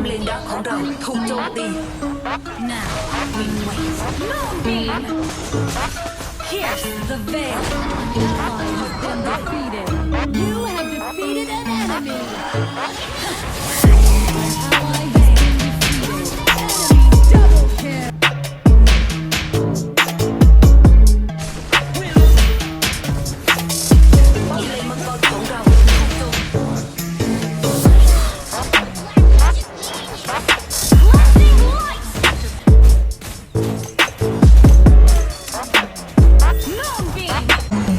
เลนดักของเราถูกโจมตี Now we wait. Moonbeam! Pierce the veil! Ally has been defeated. You have defeated an enemy.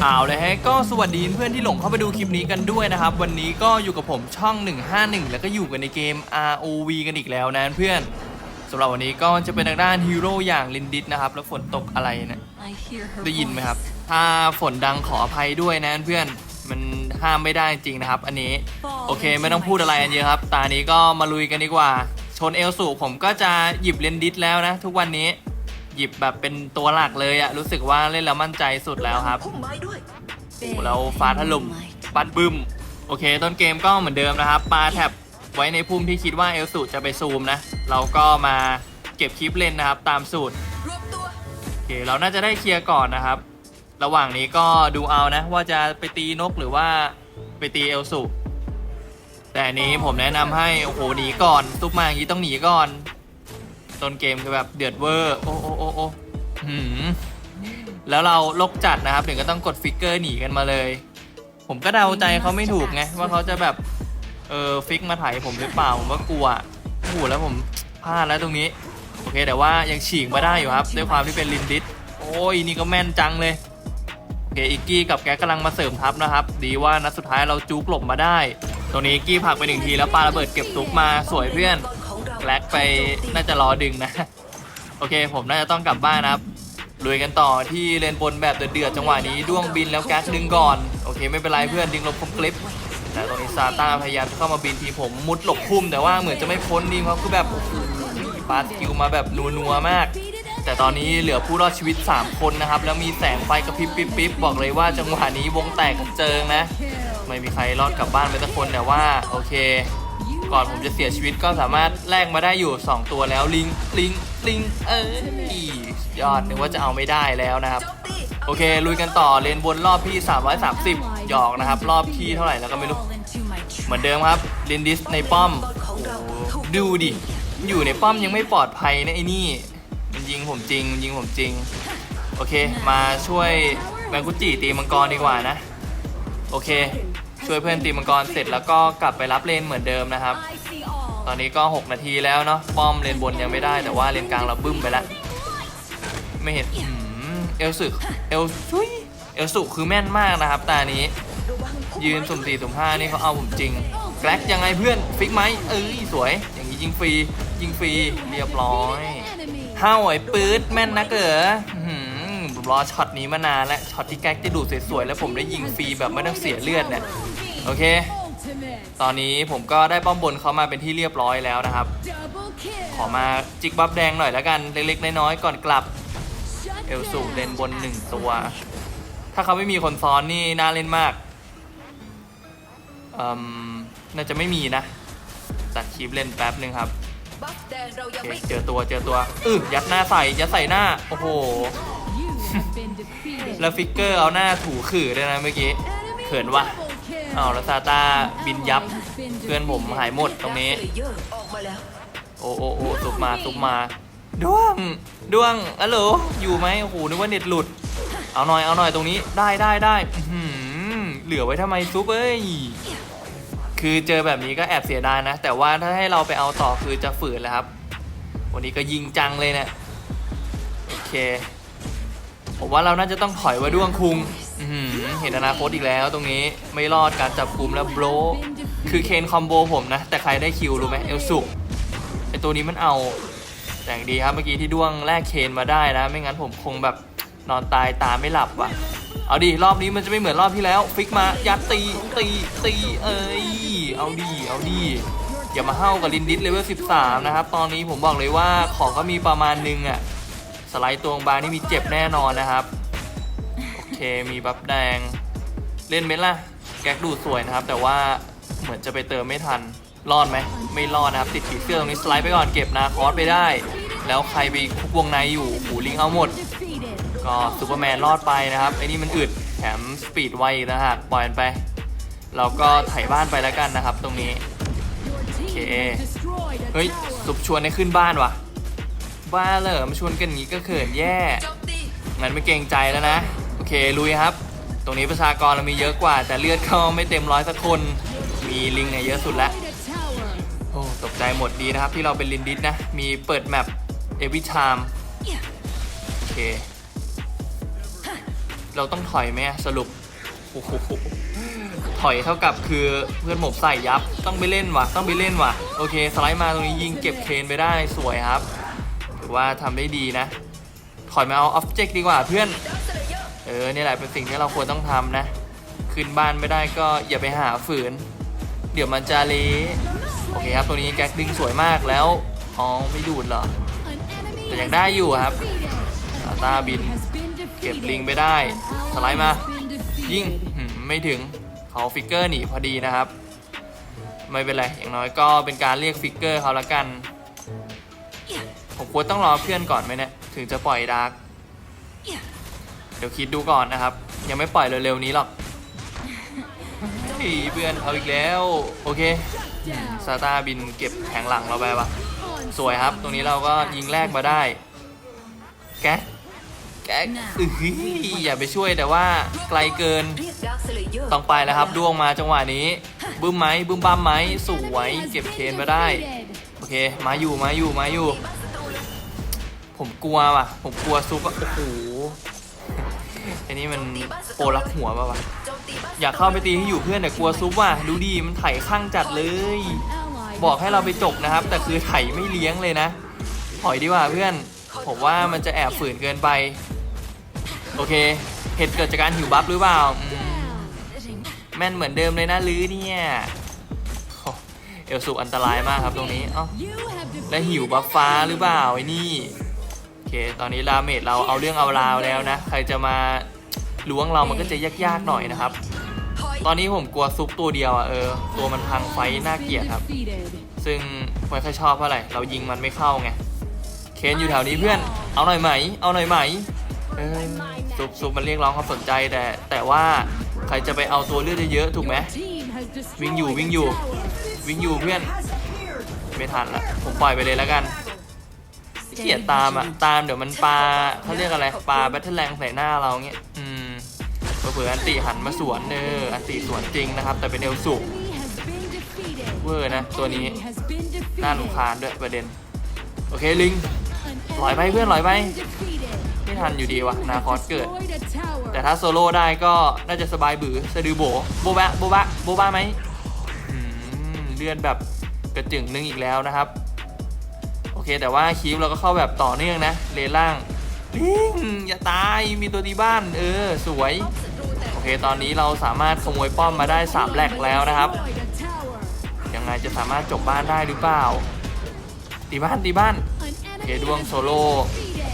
เอาเลยฮะก็สวัสดีเพื่อนที่หลงเข้าไปดูคลิปนี้กันด้วยนะครับ วันนี้ก็อยู่กับผมช่อง 151 แล้วก็อยู่กันในเกม ROV กันอีกแล้วนะเพื่อนสำหรับวันนี้ก็จะเป็นทางด้านฮีโร่อย่างลินดิสนะครับ แล้วฝนตกอะไรเนะ I hear her ได้ยินไหมครับ ถ้าฝนดังขออภัยด้วยนะเพื่อนมันห้ามไม่ได้จริงนะครับ อันนี้โอเคไม่ต้องพูดอะไรกันเยอะครับ ตานี้ก็มาลุยกันดีกว่า ชนเอลสูผมก็จะหยิบเลนดิสแล้วนะ ทุกวันนี้ หยิบแบบเป็นตัวหลักเลยอะรู้สึกว่าเล่นแล้วมั่นใจสุดแล้วครับพุ่มไม้ด้วยโอ้โหแล้วฟ้าถล่มปัดบึ้มโอเค ต้นเกมก็เหมือนเดิมนะครับปาแท็บไว้ในพุ่มที่คิดว่าเอลสูจะไปซูมนะ เราก็มาเก็บคลิปเลนนะครับ ตามสูตรรวมตัวโอเคเราน่าจะได้เคลียร์ก่อนนะครับ ระหว่างนี้ก็ดูเอานะ ว่าจะไปตีนกหรือว่าไปตีเอลสูแต่อันนี้ผมแนะนำให้โอ้โหหนีก่อนซุปมาอย่างนี้ต้องหนีก่อน ต้นเกมคือแบบเดือดเวอร์โอ้โอ้โอ้โอ้หืมแล้วเราลกจัดนะครับถึงก็ต้องกดฟิกเกอร์หนีกันมาเลย ผมก็เดาใจเขาไม่ถูกไงว่าเขาจะแบบเออฟิกมาถ่ายผมหรือเปล่าผมก็กลัวโอ้โหแล้วผมพลาดแล้วตรงนี้ โอเคแต่ว่ายังฉีกมาได้อยู่ครับ ด้วยความที่เป็นลินดิสโอ้ยนี่ก็แม่นจังเลยโอเคอิกกี้กับแกกำลังมาเสริมทัพนะครับ ดีว่านัดสุดท้ายเราจูกหลบมาได้ ตรงนี้กี้ผักไปหนึ่งทีแล้วปาระเบิดเก็บตุกมาสวยเพื่อน แกลกไปน่าจะรอดึงนะ โอเค ผมน่าจะต้องกลับบ้านนะครับลุยกันต่อที่เลนบนแบบเดือดๆจังหวะนี้ด้วงบินแล้วแก๊กดึงก่อน โอเค ไม่เป็นไรเพื่อนดึงลบคมคลิปแต่ตรงนี้ซาต้าพยายามจะเข้ามาบินทีผมมุดหลบคุ้มแต่ว่าเหมือนจะไม่พ้นดีเขาคือแบบปาสกิลมาแบบนัวๆมาก แต่ตอนนี้เหลือผู้รอดชีวิต 3 คนนะครับ แล้วมีแสงไฟกระพริบปิ๊บบบอกเลยว่าจังหวะนี้วงแตกเจิงนะ ไม่มีใครรอดกลับบ้านไปสักคนแต่ว่าโอเค ก่อนผมจะเสียชีวิตก็สามารถแลกมาได้อยู่ 2 ตัวแล้วลิงลิงลิงเอ้ยยอดนึกว่าจะเอาไม่ได้แล้วนะครับ โอเค ลุยกันต่อเลนบนรอบที่ 330 หยอกนะครับ รอบที่เท่าไหร่แล้วก็ไม่รู้ เหมือนเดิมครับลินดิสในป้อมดูดิ อยู่ในป้อมยังไม่ปลอดภัยนะไอ้นี่ มันยิงผมจริงมันยิงผมจริง โอเค มาช่วยแบงกุจิตีมังกรดีกว่านะ โอเค ช่วยเพื่อนตีมังกรเสร็จแล้วก็กลับไปรับเลนเหมือนเดิมนะครับ ตอนนี้ก็ 6 นาทีแล้วเนาะป้อมเลนบนยังไม่ได้แต่ว่าเลนกลางเราบึ้มไปแล้ว ไม่เห็นเอลสึเอลชุยเอลสุคือแม่นมากนะครับ ตานี้ ยืนสุ่มสี่สุ่มห้านี่เขาเอาผมจริงแกลกยังไงเพื่อนฟิกไหมเอ้ยสวย อย่างนี้ยิงฟรียิงฟรีเรียบร้อยห้าวไอ้ปื๊ดแม่นนะเก๋อผมรอช็อตนี้มานานแล้วช็อตที่แกลกจะดูดสวยๆแล้วผมได้ยิงฟรีแบบไม่ต้องเสียเลือดเนี่ย โอเค Ultimate. ตอนนี้ผมก็ได้ป้อมบนเขามาเป็นที่เรียบร้อยแล้วนะครับ Double kill. ขอมาจิกบัฟแดงหน่อยแล้วกัน เล็กๆน้อยๆก่อนกลับ Shut เอลสู down. เลนบนหนึ่งตัว ถ้าเขาไม่มีคนซ้อนนี่น่าเล่นมากอืมน่าจะไม่มีนะตัดคลิปเล่นแป๊บหนึ่งครับบัฟแดงเราโอยังเคไม่เจอตัวเจอตัวอื้อยัดหน้าใส่ยัดใส่หน้า โอ้โห You have been defeated. แล้วฟิกเกอร์เอาหน้าถูขื่อด้วยนะเมื่อกี้ Enemy เขินว่ะ double kill. เอาแล้วซาต้าบินยับ เพื่อนผมหายหมดตรงนี้ โอ้โอ้โอ้ตุบมาตุบมาด้วงด้วงอะโหลอยู่ไหมโอ้โหนึกว่าเน็ตหลุด เอาหน่อยเอาหน่อยตรงนี้ได้ได้ได้เหลือไว้ทำไมซุปเอ้ยคือเจอแบบนี้ก็แอบเสียดายนะ แต่ว่าถ้าให้เราไปเอาต่อคือจะฝืนแล้วครับ วันนี้ก็ยิงจังเลยเนะี่ยโอเคผมว่าเราน่าจะต้องถอยว่าด้วงคุง เห็นอนาคตอีกแล้วตรงนี้ไม่รอดการจับกลุ่มแล้วโบรคือเคนคอมโบผมนะ แต่ใครได้คิวรู้ไหมเอลสุกไอตัวนี้มันเอาแต่งดีครับเมื่อกี้ที่ด้วงแลกเคนมาได้นะ ไม่งั้นผมคงแบบนอนตายตาไม่หลับว่ะ เอาดิรอบนี้มันจะไม่เหมือนรอบที่แล้ว ฟิกมายัดตีตีตีเอ้ยเอาดีเอาดีอย่ามาเฮ้ากับลินดิสเลเวล13 นะครับ ตอนนี้ผมบอกเลยว่าของก็มีประมาณนึงอะสไลด์ตัวบางนี่มีเจ็บแน่นอนนะครับ เคมีบัฟแดง เล่นเม็ดล่ะ แก๊กดูสวยนะครับ แต่ว่าเหมือนจะไปเติมไม่ทัน รอดไหม ไม่รอดนะครับ ติดผีเสื้อตรงนี้สไลด์ไปก่อนเก็บนาคอสไปได้ แล้วใครไปคุกวงในอยู่หูลิงเอาหมด ก็ซูเปอร์แมนรอดไปนะครับไอ้นี่มันอึดแถมสปีดไวนะฮะปล่อยมันไป เราก็ไถ่บ้านไปแล้วกันนะครับ ตรงนี้ Your team Okay. has destroyed a เฮ้ยสุบชวนให้ขึ้นบ้านวะบ้าเหรอมาชวนกันอย่างนี้ก็เขินแย่งั้นไม่เกรงใจแล้วนะ โอเคลุยครับ ตรงนี้ประชากรเรามีเยอะกว่า แต่เลือดเขาไม่เต็มร้อยสักคน มีลิงเนี่ยเยอะสุดละ Destroyed a tower. โอ้ตกใจหมดดีนะครับที่เราเป็นลินดิสนะ มีเปิดแมปเอวิชามโอเค เราต้องถอยไหมสรุปโอ้โหถอยเท่ากับคือเพื่อนหมบใส่ยับต้องไปเล่นว่ะ ต้องไปเล่นว่ะ โอเค สไลด์มาตรงนี้ยิงเก็บเคนไปได้สวยครับ ถือว่าทำได้ดีนะ ถอยมาเอาออบเจกต์ดีกว่าเพื่อน ออเนี่ยแหละเป็นสิ่งที่เราควรต้องทำนะ ขึ้นบ้านไม่ได้ก็อย่าไปหาฝืน เดี๋ยวมันจะเละโอเคครับ ตัวนี้แก๊กดึงสวยมากแล้ว อ๋อ ไม่ดูดเหรอ แต่ยังได้อยู่ครับซาตาบิน เก็บลิงไปได้ สไลด์มา ยิงไม่ถึงเขาฟิกเกอร์หนีพอดีนะครับ ไม่เป็นไร อย่างน้อยก็เป็นการเรียกฟิกเกอร์เขาละกัน ผมควรต้องรอเพื่อนก่อนไหมเนี่ย ถึงจะปล่อยดาร์ก ดี๋ยวคิดดูก่อนนะครับ ยังไม่ปล่อยเร็วๆนี้หรอกเฮ้ยเพื่อนเอาอีกแล้ว โอเค Down. ซาตาบินเก็บแผงหลังเราไปปะ On สวยครับ ตรงนี้เราก็ยิงแรกมาได้ แก๊กแก๊กอื้อหืออย่าไปช่วยแต่ว่าไกลเกินเรียกดาร์คสเลเยอร์ต้องไปแล้วครับดวงมาจังหวะนี้ บึ้มไหมบึ้มบ้ามไหมสวย has เก็บ been เคนมาได้ defeated. โอเค มาอยู่มาอยู่มาอยู่ ผมกลัวว่ะ ผมกลัวซุปอะโอ้โหไอ้นี่มันโปรลักหัวป่ะวะอยากเข้าไปตีให้อยู่เพื่อนแต่กลัวซุปว่ะดูดีมันไถ่ข้างจัดเลย บอกให้เราไปจบนะครับ แต่คือไถ่ไม่เลี้ยงเลยนะถอยดีกว่าเพื่อน ผมว่ามันจะแอบฝืนเกินไป โอเคเหตุเกิดจากการหิวบัฟหรือเปล่าแม่นเหมือนเดิมเลยนะลือเนี่ยเอลสุอันตรายมากครับตรงนี้เอ้าและหิวบัฟฟ้าหรือเปล่าไอ้นี่โอเคตอนนี้ลาเมดเราเอาเรื่องเอาราวแล้วนะ ใครจะมา ล้วงเรามันก็จะยากๆหน่อยนะครับ ตอนนี้ผมกลัวซุปตัวเดียวอะเออ ตัวมันพังไฟน่าเกลียดครับ ซึ่งไม่ค่อยชอบเท่าไหร่เรายิงมันไม่เข้าไง เคนอยู่แถวนี้เพื่อน เอาหน่อยไหม เอาหน่อยไหมเออซุปซุปมันเรียกร้องความสนใจแต่ แต่ว่าใครจะไปเอาตัวเลือดเยอะๆถูกไหมวิ่งอยู่วิ่งอยู่ วิ่งอยู่เพื่อน ไม่ทันละผมปล่อยไปเลยแล้วกันเกลียดตามอะตามเดี๋ยวมันปลาเขาเรียกอะไรปลาแบทเทิลแรงใส่หน้าเราเงี้ยอืม เผื่ออันติหันมาสวนเนออันติสวนจริงนะครับ แต่เป็นเอลสุ Enemy has been defeated. เวอร์นะ ตัวนี้น่ารำคาญด้วยประเด็น โอเคลิงลอยไปเพื่อนลอยไปไม่ทันอยู่ดีวะนาคอสเกิด แต่ถ้าโซโล่ได้ก็น่าจะสบายบือสะดือโบโบบะโบบะโบบะไหมอืมเลื่อนแบบกระจึงนึงอีกแล้วนะครับ โอเคแต่ว่าคีฟเราก็เข้าแบบต่อเนื่องนะ เลนล่าง ลิงอย่าตายมีตัวตีบ้าน เออ สวย โอเค ตอนนี้เราสามารถขโมยป้อมมาได้3แหลกแล้วนะครับ ยังไงจะสามารถจบบ้านได้หรือเปล่าตีบ้านตีบ้านโอเคดวงโซโล่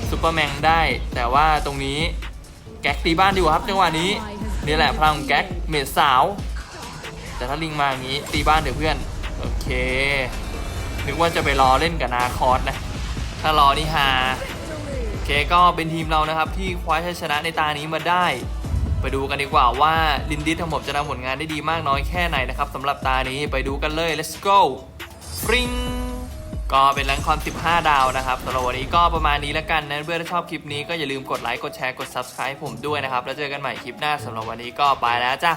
ซูเปอร์แมนได้ แต่ว่าตรงนี้แก๊กตีบ้านดีกว่าครับจังหวะนี้นี่แหละพลังแก๊กเมดสาว แต่ถ้าลิงมาอย่างนี้ตีบ้านเดี๋ยวเพื่อน โอเคนึกว่าจะไปรอเล่นกับนาคอสนะ ถ้ารอนี่ฮา เคก็เป็นทีมเรานะครับ ที่คว้าชัยชนะในตานี้มาได้ ไปดูกันดีกว่าว่าลินดิสทั้งหมดจะทำผลงานได้ดีมากน้อยแค่ไหนนะครับสำหรับตานี้ไปดูกันเลย let's go ฟริงก็เป็นแรงคอน 15 ดาวนะครับสำหรับวันนี้ก็ประมาณนี้แล้วกันนะเพื่อนถ้าชอบคลิปนี้ก็อย่าลืมกดไลค์กดแชร์กด subscribe ผมด้วยนะครับ แล้วเจอกันใหม่คลิปหน้าสำหรับวันนี้ก็ไปแล้วจ้ะ